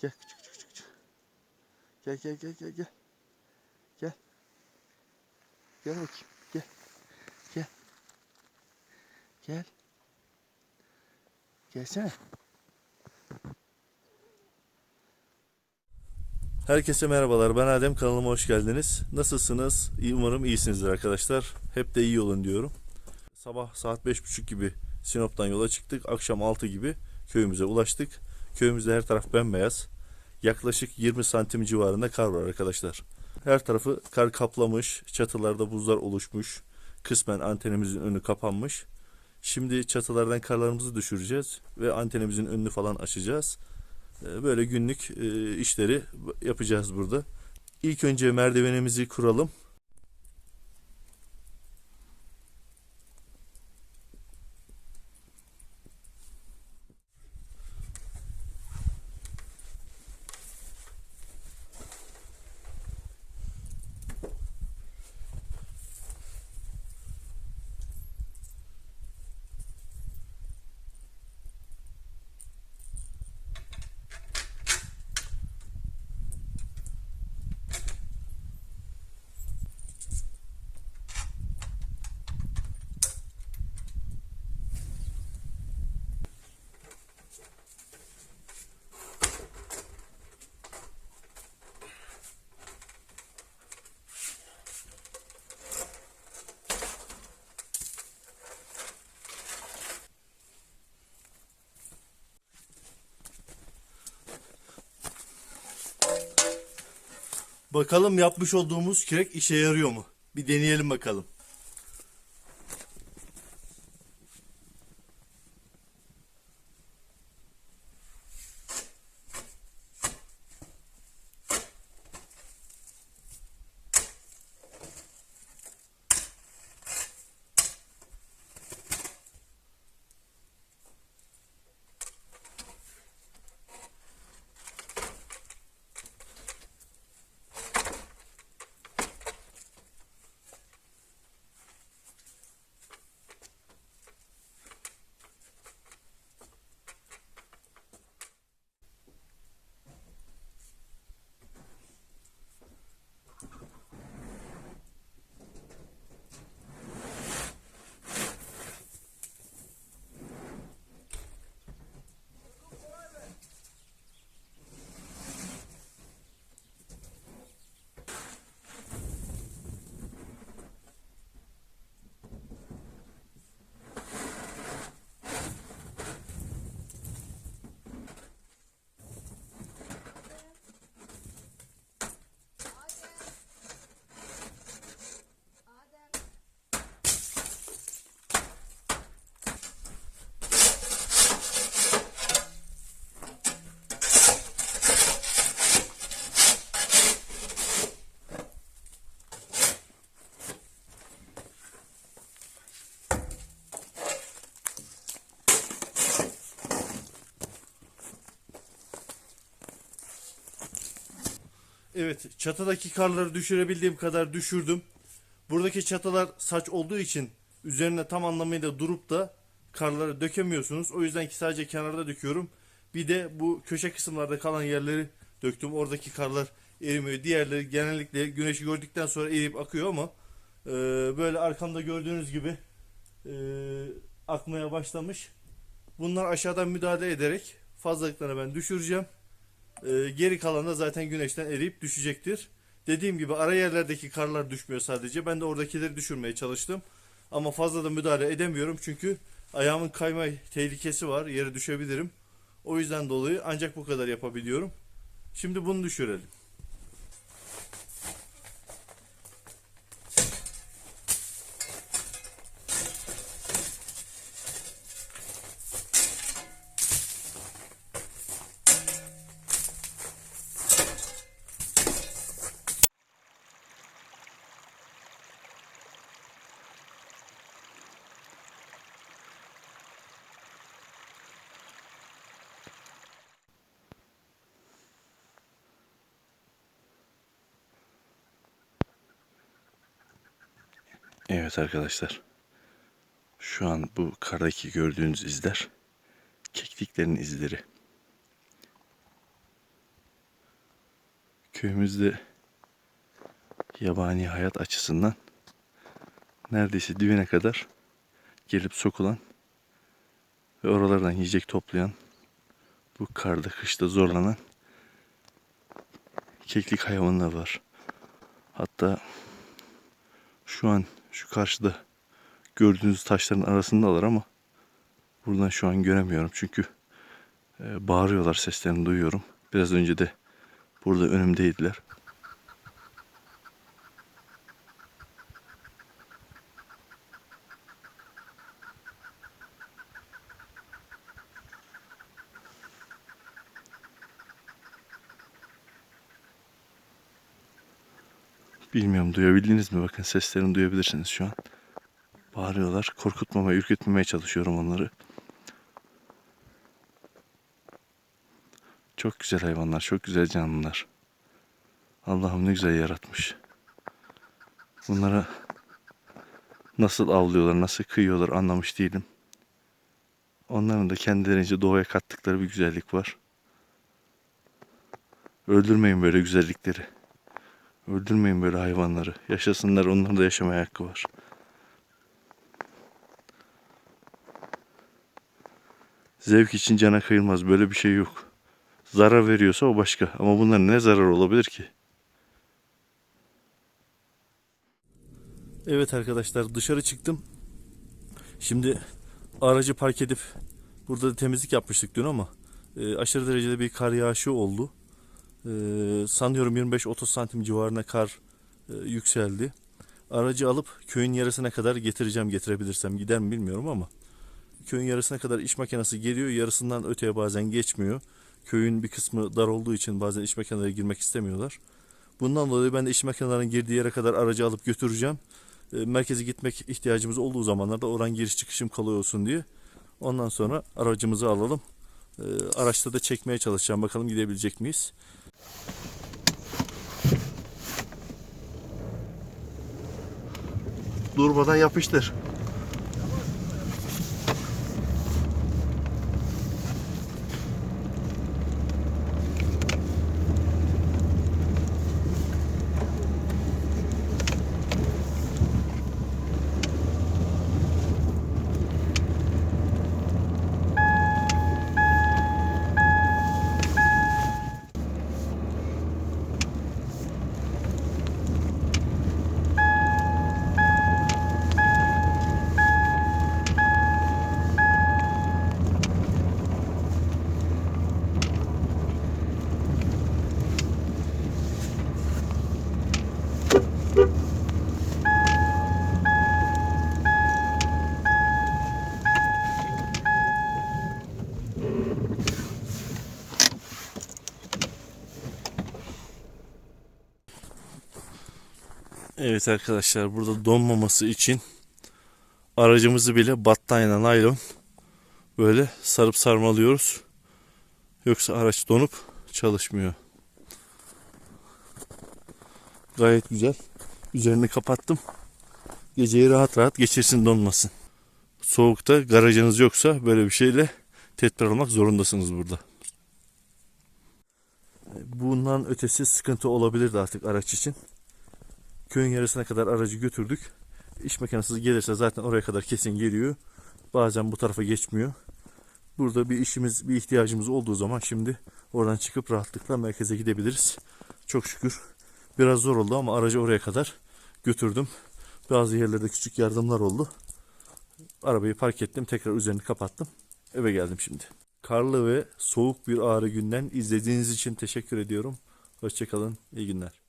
Gel küçük küçük küçük. Gel gel gel gel gel. Gel. Gel bakayım. Gel. Gel. Gel. Gelsene. Herkese merhabalar. Ben Adem. Kanalıma hoş geldiniz. Nasılsınız? Umarım iyisinizdir arkadaşlar. Hep de iyi olun diyorum. Sabah saat 5.30 gibi Sinop'tan yola çıktık. Akşam 6 gibi köyümüze ulaştık. Köyümüzde her taraf bembeyaz. Yaklaşık 20 santim civarında kar var arkadaşlar. Her tarafı kar kaplamış. Çatılarda buzlar oluşmuş. Kısmen antenimizin önü kapanmış. Şimdi çatılardan karlarımızı düşüreceğiz ve antenimizin önünü falan açacağız. Ee, Böyle günlük e, işleri yapacağız burada. İlk önce merdivenimizi kuralım. Bakalım yapmış olduğumuz kürek işe yarıyor mu? Bir deneyelim bakalım. Evet, çatıdaki karları düşürebildiğim kadar düşürdüm. Buradaki çatılar saç olduğu için üzerine tam anlamıyla durup da karları dökemiyorsunuz. O yüzden ki sadece kenarda döküyorum. Bir de bu köşe kısımlarda kalan yerleri döktüm. Oradaki karlar erimiyor. Diğerleri genellikle güneşi gördükten sonra eriyip akıyor ama e, böyle arkamda gördüğünüz gibi e, akmaya başlamış. Bunlar aşağıdan müdahale ederek fazlalıklarını ben düşüreceğim. Ee, geri kalan da zaten güneşten eriyip düşecektir. Dediğim gibi ara yerlerdeki karlar düşmüyor sadece. Ben de oradakileri düşürmeye çalıştım. Ama fazla da müdahale edemiyorum çünkü ayağımın kayma tehlikesi var. Yere düşebilirim. O yüzden dolayı ancak bu kadar yapabiliyorum. Şimdi bunu düşürelim. Evet arkadaşlar. Şu an bu kardaki gördüğünüz izler kekliklerin izleri. Köyümüzde yabani hayat açısından neredeyse dibine kadar gelip sokulan ve oralardan yiyecek toplayan bu karda kışta zorlanan keklik hayvanlar var. Hatta şu an şu karşıda gördüğünüz taşların arasındalar ama buradan şu an göremiyorum çünkü e, bağırıyorlar seslerini duyuyorum. Biraz önce de burada önümdeydiler. Bilmiyorum duyabildiniz mi? Bakın seslerini duyabilirsiniz şu an. Bağırıyorlar. Korkutmamaya, ürkütmemeye çalışıyorum onları. Çok güzel hayvanlar, çok güzel canlılar. Allah'ım ne güzel yaratmış. Bunlara nasıl avlıyorlar, nasıl kıyıyorlar anlamış değilim. Onların da kendilerince doğaya kattıkları bir güzellik var. Öldürmeyin böyle güzellikleri. Öldürmeyin böyle hayvanları. Yaşasınlar, onların da yaşamaya hakkı var. Zevk için cana kıyılmaz. Böyle bir şey yok. Zarar veriyorsa o başka. Ama bunların ne zarar olabilir ki? Evet arkadaşlar dışarı çıktım. Şimdi aracı park edip burada da temizlik yapmıştık dün ama e, aşırı derecede bir kar yağışı oldu. E, sanıyorum 25-30 santim civarına kar e, yükseldi. Aracı alıp köyün yarısına kadar getireceğim getirebilirsem gider mi bilmiyorum ama köyün yarısına kadar iş makinesi geliyor yarısından öteye bazen geçmiyor. Köyün bir kısmı dar olduğu için bazen iş makineleri girmek istemiyorlar. Bundan dolayı ben de iş makinelerinin girdiği yere kadar aracı alıp götüreceğim. E, merkeze gitmek ihtiyacımız olduğu zamanlarda oran giriş çıkışım kolay olsun diye. Ondan sonra aracımızı alalım. E, araçta da çekmeye çalışacağım. Bakalım gidebilecek miyiz? Durmadan yapıştır. Evet arkadaşlar burada donmaması için aracımızı bile battaniye naylon böyle sarıp sarmalıyoruz. Yoksa araç donup çalışmıyor. Gayet güzel. Üzerini kapattım. Geceyi rahat rahat geçirsin donmasın. Soğukta garajınız yoksa böyle bir şeyle tedbir almak zorundasınız burada. Bundan ötesi sıkıntı olabilirdi artık araç için. Köyün yarısına kadar aracı götürdük. İş makinesi gelirse zaten oraya kadar kesin geliyor. Bazen bu tarafa geçmiyor. Burada bir işimiz, bir ihtiyacımız olduğu zaman şimdi oradan çıkıp rahatlıkla merkeze gidebiliriz. Çok şükür. Biraz zor oldu ama aracı oraya kadar götürdüm. Bazı yerlerde küçük yardımlar oldu. Arabayı park ettim. Tekrar üzerini kapattım. Eve geldim şimdi. Karlı ve soğuk bir ağrı günden izlediğiniz için teşekkür ediyorum. Hoşçakalın. İyi günler.